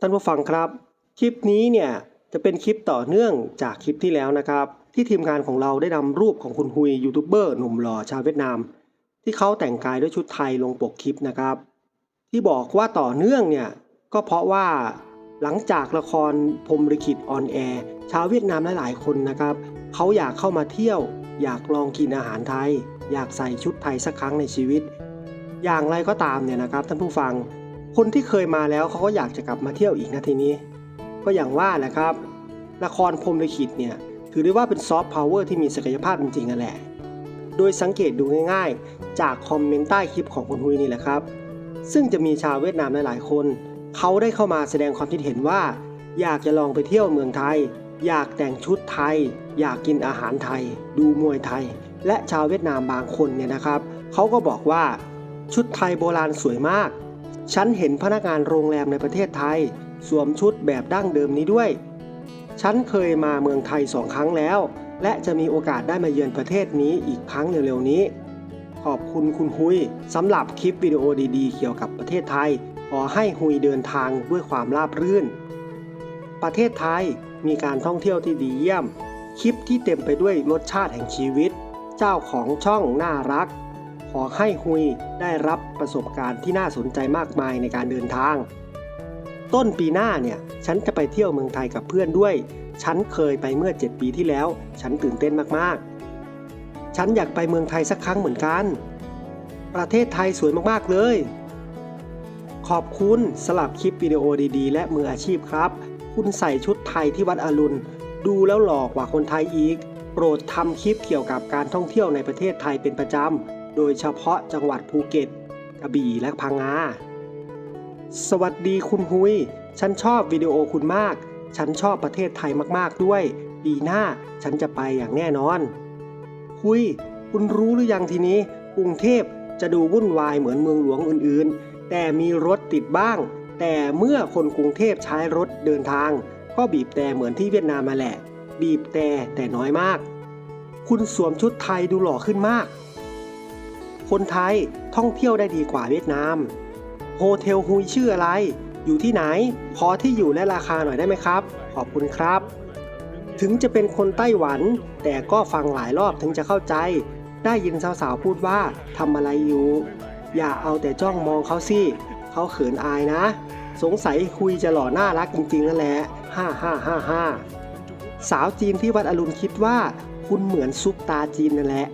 ท่านผู้ฟังครับ คลิปนี้เนี่ยจะเป็นคลิปต่อเนื่องจากคลิปที่แล้วนะครับ ที่ทีมงานของเราได้นำรูปของคุณฮุยยูทูบเบอร์หนุ่มหล่อชาวเวียดนาม ที่เขาแต่งกายด้วยชุดไทยลงปกคลิปนะครับ ที่บอกว่าต่อเนื่องเนี่ยก็เพราะว่าหลังจากละครพรมลิขิตออนแอร์ชาวเวียดนามหลายๆคนนะครับเขาอยากเข้ามาเที่ยว อยากลองกินอาหารไทย อยากใส่ชุดไทยสักครั้งในชีวิต อย่างไรก็ตามเนี่ยนะครับท่านผู้ฟัง คนที่เคยมาแล้วเขาก็อยากจะกลับมาเที่ยวอีกนะทีนี้ ก็อย่างว่าแหละครับ ละครพรมลิขิตเนี่ยถือได้ว่าเป็นซอฟต์พาวเวอร์ที่มีศักยภาพจริงๆนั่นแหละ โดยสังเกตดูง่ายๆ จากคอมเมนต์ใต้คลิปของคุณฮุยนี่แหละครับ ซึ่งจะมีชาวเวียดนามหลายๆคน เขาได้เข้ามาแสดงความคิดเห็นว่า อยากจะลองไปเที่ยวเมืองไทย อยากแต่งชุดไทย อยากกินอาหารไทย ดูมวยไทย และชาวเวียดนามบางคนเนี่ยนะครับ เขาก็บอกว่าชุดไทยโบราณสวยมาก ฉันเห็นพนักงานโรงแรมในประเทศไทย สวมชุดแบบดั้งเดิมนี้ด้วย ฉันเคยมาเมืองไทยสองครั้งแล้ว และจะมีโอกาสได้มาเยือนประเทศนี้อีกครั้งเร็วๆนี้ ขอบคุณคุณฮุยสำหรับคลิปวิดีโอดีๆ เกี่ยวกับประเทศไทย ขอให้ฮุยเดินทางด้วยความราบรื่น ประเทศไทยมีการท่องเที่ยวที่ดีเยี่ยม คลิปที่เต็มไปด้วยรสชาติแห่งชีวิต เจ้าของช่องน่ารัก ขอให้ฮุยได้รับประสบการณ์ที่น่าสนใจมากมายในการเดินทาง ต้นปีหน้าเนี่ย ฉันจะไปเที่ยวเมืองไทยกับเพื่อนด้วย ฉันเคยไปเมื่อ 7 ปีที่แล้ว ฉันตื่นเต้นมากๆ ฉันอยากไปเมืองไทยสักครั้งเหมือนกัน ประเทศไทยสวยมากๆเลย ขอบคุณสลับคลิปวิดีโอดีๆ และมืออาชีพครับ คุณใส่ชุดไทยที่วัดอรุณ ดูแล้วหล่อกว่าคนไทยอีก โปรดทำคลิปเกี่ยวกับการท่องเที่ยวในประเทศไทยเป็นประจำ โดยเฉพาะจังหวัดภูเก็ต กระบี่และพังงา สวัสดีคุณฮุย ฉันชอบวิดีโอคุณมาก ฉันชอบประเทศไทยมากๆด้วย ปีหน้าฉันจะไปอย่างแน่นอน ฮุย คุณรู้หรือยังทีนี้ กรุงเทพจะดูวุ่นวายเหมือนเมืองหลวงอื่นๆ แต่มีรถติดบ้าง แต่เมื่อคนกรุงเทพใช้รถเดินทาง ก็บีบแต่เหมือนที่เวียดนามมาแหละ บีบแต่แต่น้อยมาก คุณสวมชุดไทยดูหล่อขึ้นมาก คนไทยท่องเที่ยวได้ดีกว่าเวียดนาม โฮเทลฮุยชื่ออะไร อยู่ที่ไหนขอที่อยู่และราคาหน่อยได้ไหมครับ ขอบคุณครับ ถึงจะเป็นคนไต้หวัน แต่ก็ฟังหลายรอบถึงจะเข้าใจ ได้ยินสาวๆพูดว่าทำอะไรอยู่ อย่าเอาแต่จ้องมองเขาสิเขาเขินอายนะ สงสัยคุยจะหล่อน่ารักจริงๆนั่นแหละฮ่าฮ่าฮ่าฮ่าสาวจีนที่วัดอรุณคิดว่า คุณเหมือนซุปตาจีนนั่นแหละ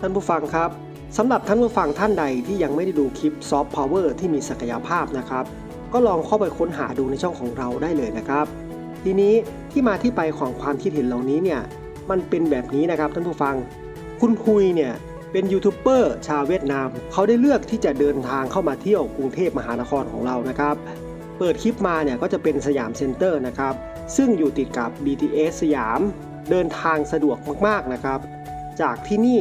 ท่านผู้ฟังครับ สำหรับท่านผู้ฟังท่านใดที่ยังไม่ได้ดูคลิปซอฟต์พาวเวอร์ที่มีศักยภาพนะครับ ก็ลองเข้าไปค้นหาดูในช่องของเราได้เลยนะครับ ทีนี้ที่มาที่ไปของความคิดเห็นเหล่านี้เนี่ยมันเป็นแบบนี้นะครับท่านผู้ฟัง คุณฮุยเนี่ยเป็นยูทูบเบอร์ชาวเวียดนาม เขาได้เลือกที่จะเดินทางเข้ามาเที่ยวกรุงเทพมหานครของเรานะครับ เปิดคลิปมาเนี่ยก็จะเป็นสยามเซ็นเตอร์นะครับ ซึ่งอยู่ติดกับ BTS สยาม เดินทางสะดวกมากๆนะครับ จากที่นี่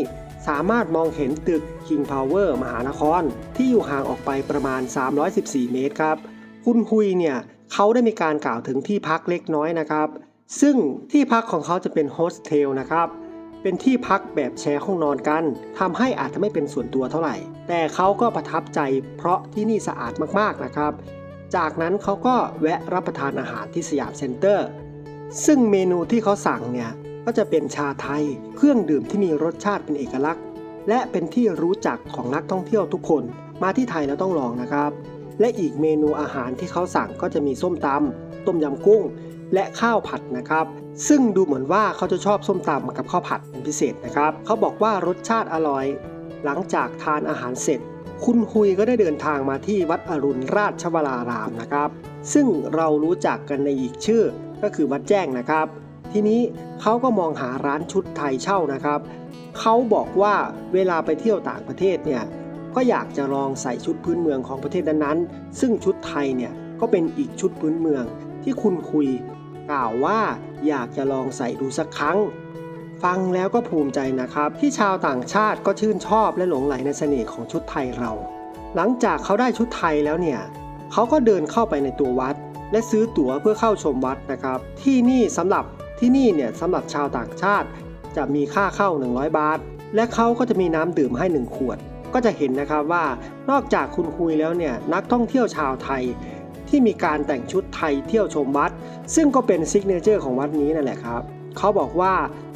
สามารถมองเห็นตึก King Power มหานคร ที่อยู่ห่างออกไปประมาณ 314 เมตรครับ คุณฮุยเนี่ยเขาได้มีการกล่าวถึงที่พักเล็กน้อยนะครับ ซึ่งที่พักของเขาจะเป็นโฮสเทลนะครับ เป็นที่พักแบบแชร์ห้องนอนกันทำให้อาจจะไม่เป็นส่วนตัวเท่าไหร่ แต่เขาก็ประทับใจเพราะที่นี่สะอาดมากๆนะครับ จากนั้นเขาก็แวะรับประทานอาหารที่สยามเซ็นเตอร์ ซึ่งเมนูที่เขาสั่งเนี่ย ก็จะเป็นชาไทย เครื่องดื่มที่มีรสชาติเป็นเอกลักษณ์ และเป็นที่รู้จักของนักท่องเที่ยวทุกคน มาที่ไทยแล้วต้องลองนะครับ และอีกเมนูอาหารที่เขาสั่งก็จะมีส้มตำต้มยำกุ้ง และข้าวผัดนะครับ ซึ่งดูเหมือนว่าเขาจะชอบส้มตำกับข้าวผัดเป็นพิเศษนะครับ เขาบอกว่ารสชาติอร่อย หลังจากทานอาหารเสร็จ คุณฮุยก็ได้เดินทางมาที่วัดอรุณราชวรารามนะครับ ซึ่งเรารู้จักกันในอีกชื่อก็คือวัดแจ้งนะครับ ทีนี้เขาก็มองหาร้านชุดไทยเช่านะครับ เขาบอกว่าเวลาไปเที่ยวต่างประเทศเนี่ยก็อยากจะลองใส่ชุดพื้นเมืองของประเทศนั้นๆ ซึ่งชุดไทยเนี่ยก็เป็นอีกชุดพื้นเมืองที่คุณคุย กล่าวว่าอยากจะลองใส่ดูสักครั้ง ฟังแล้วก็ภูมิใจนะครับ ที่ชาวต่างชาติก็ชื่นชอบและหลงไหลในเสน่ห์ของชุดไทยเรา หลังจากเขาได้ชุดไทยแล้วเนี่ยเขาก็เดินเข้าไปในตัววัด และซื้อตั๋วเพื่อเข้าชมวัดนะครับ ที่นี่สำหรับ ที่นี่เนี่ยสำหรับชาวต่างชาติ จะมีค่าเข้า 100 บาท และเขาก็จะมีน้ำดื่มให้ 1 ขวด ก็จะเห็นนะครับว่านอกจากคุณคุยแล้วเนี่ยนักท่องเที่ยวชาวไทย ที่มีการแต่งชุดไทยเที่ยวชมวัด ซึ่งก็เป็นซิกเนเจอร์ของวัดนี้นั่นแหละครับเขาบอกว่า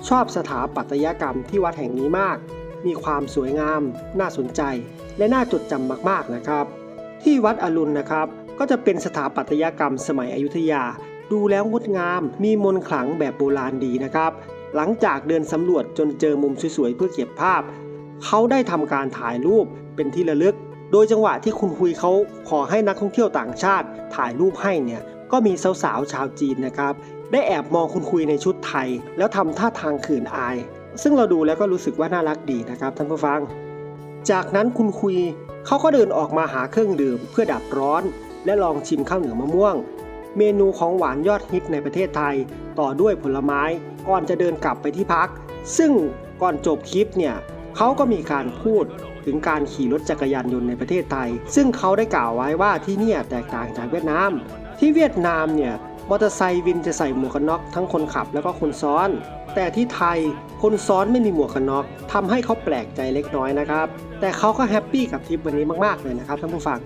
ชอบสถาปัตยกรรมที่วัดแห่งนี้มาก มีความสวยงาม น่าสนใจ และน่าจดจำมากๆนะครับ ที่วัดอรุณนะครับ ก็จะเป็นสถาปัตยกรรมสมัยอยุธยา ดูแล้วงดงาม มีมนขลังแบบโบราณดีนะครับ หลังจากเดินสำรวจจนเจอมุมสวยๆเพื่อเก็บภาพ เขาได้ทำการถ่ายรูปเป็นที่ระลึก โดยจังหวะที่คุณคุยเขาขอให้นักท่องเที่ยวต่างชาติ ถ่ายรูปให้เนี่ยก็มีสาวๆชาวจีนนะครับ ได้แอบมองคุณคุยในชุดไทย แล้วทำท่าทางขืนอาย ซึ่งเราดูแล้วก็รู้สึกว่าน่ารักดีนะครับท่านผู้ฟัง จากนั้นคุณคุยเขาก็เดินออกมาหาเครื่องดื่มเพื่อดับร้อน และลองชิมข้าวเหนียวมะม่วง เมนูของหวานยอดฮิตในประเทศไทย ต่อด้วยผลไม้ก่อนจะเดินกลับไปที่พัก ซึ่งก่อนจบคลิปเนี่ยเขาก็มีการพูดถึงการขี่รถจักรยานยนต์ในประเทศไทย ซึ่งเขาได้กล่าวไว้ว่าที่นี่แตกต่างจากเวียดนาม ที่เวียดนามเนี่ยมอเตอร์ไซค์วินจะใส่หมวกกันน็อกทั้งคนขับแล้วก็คนซ้อน แต่ที่ไทยคนซ้อนไม่มีหมวกกันน็อกทำให้เขาแปลกใจเล็กน้อยนะครับ แต่เขาก็แฮปปี้กับทริปวันนี้มากๆเลยนะครับท่านผู้ฟัง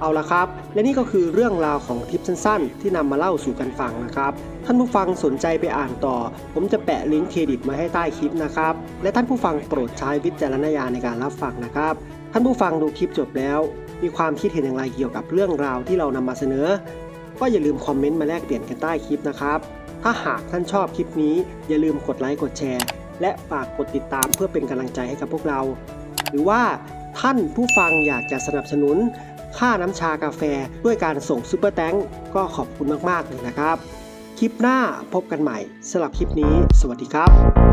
เอาละครับ และนี่ก็คือเรื่องราวของทริปสั้นๆ ที่นำมาเล่าสู่กันฟังนะครับ ท่านผู้ฟังสนใจไปอ่านต่อ ผมจะแปะลิงก์เครดิตมาให้ใต้คลิปนะครับ และท่านผู้ฟังโปรดใช้วิจารณญาณในการรับฟังนะครับ ท่านผู้ฟังดูคลิปจบแล้ว มีความคิดเห็นอย่างไรเกี่ยวกับเรื่องราวที่เรานำมาเสนอ ก็อย่าลืมคอมเมนต์มาแลกเปลี่ยนกันใต้คลิปนะครับถ้าหากท่านชอบคลิปนี้ อย่าลืมกดไลค์กดแชร์ และฝากกดติดตามเพื่อเป็นกำลังใจให้กับพวกเรา หรือว่า ท่านผู้ฟังอยากจะสนับสนุน ค่าน้ำชากาแฟด้วยการส่งซุปเปอร์แตงก็ขอบคุณมาก ๆ เลยนะครับ คลิปหน้าพบกันใหม่สำหรับคลิปนี้ สวัสดีครับ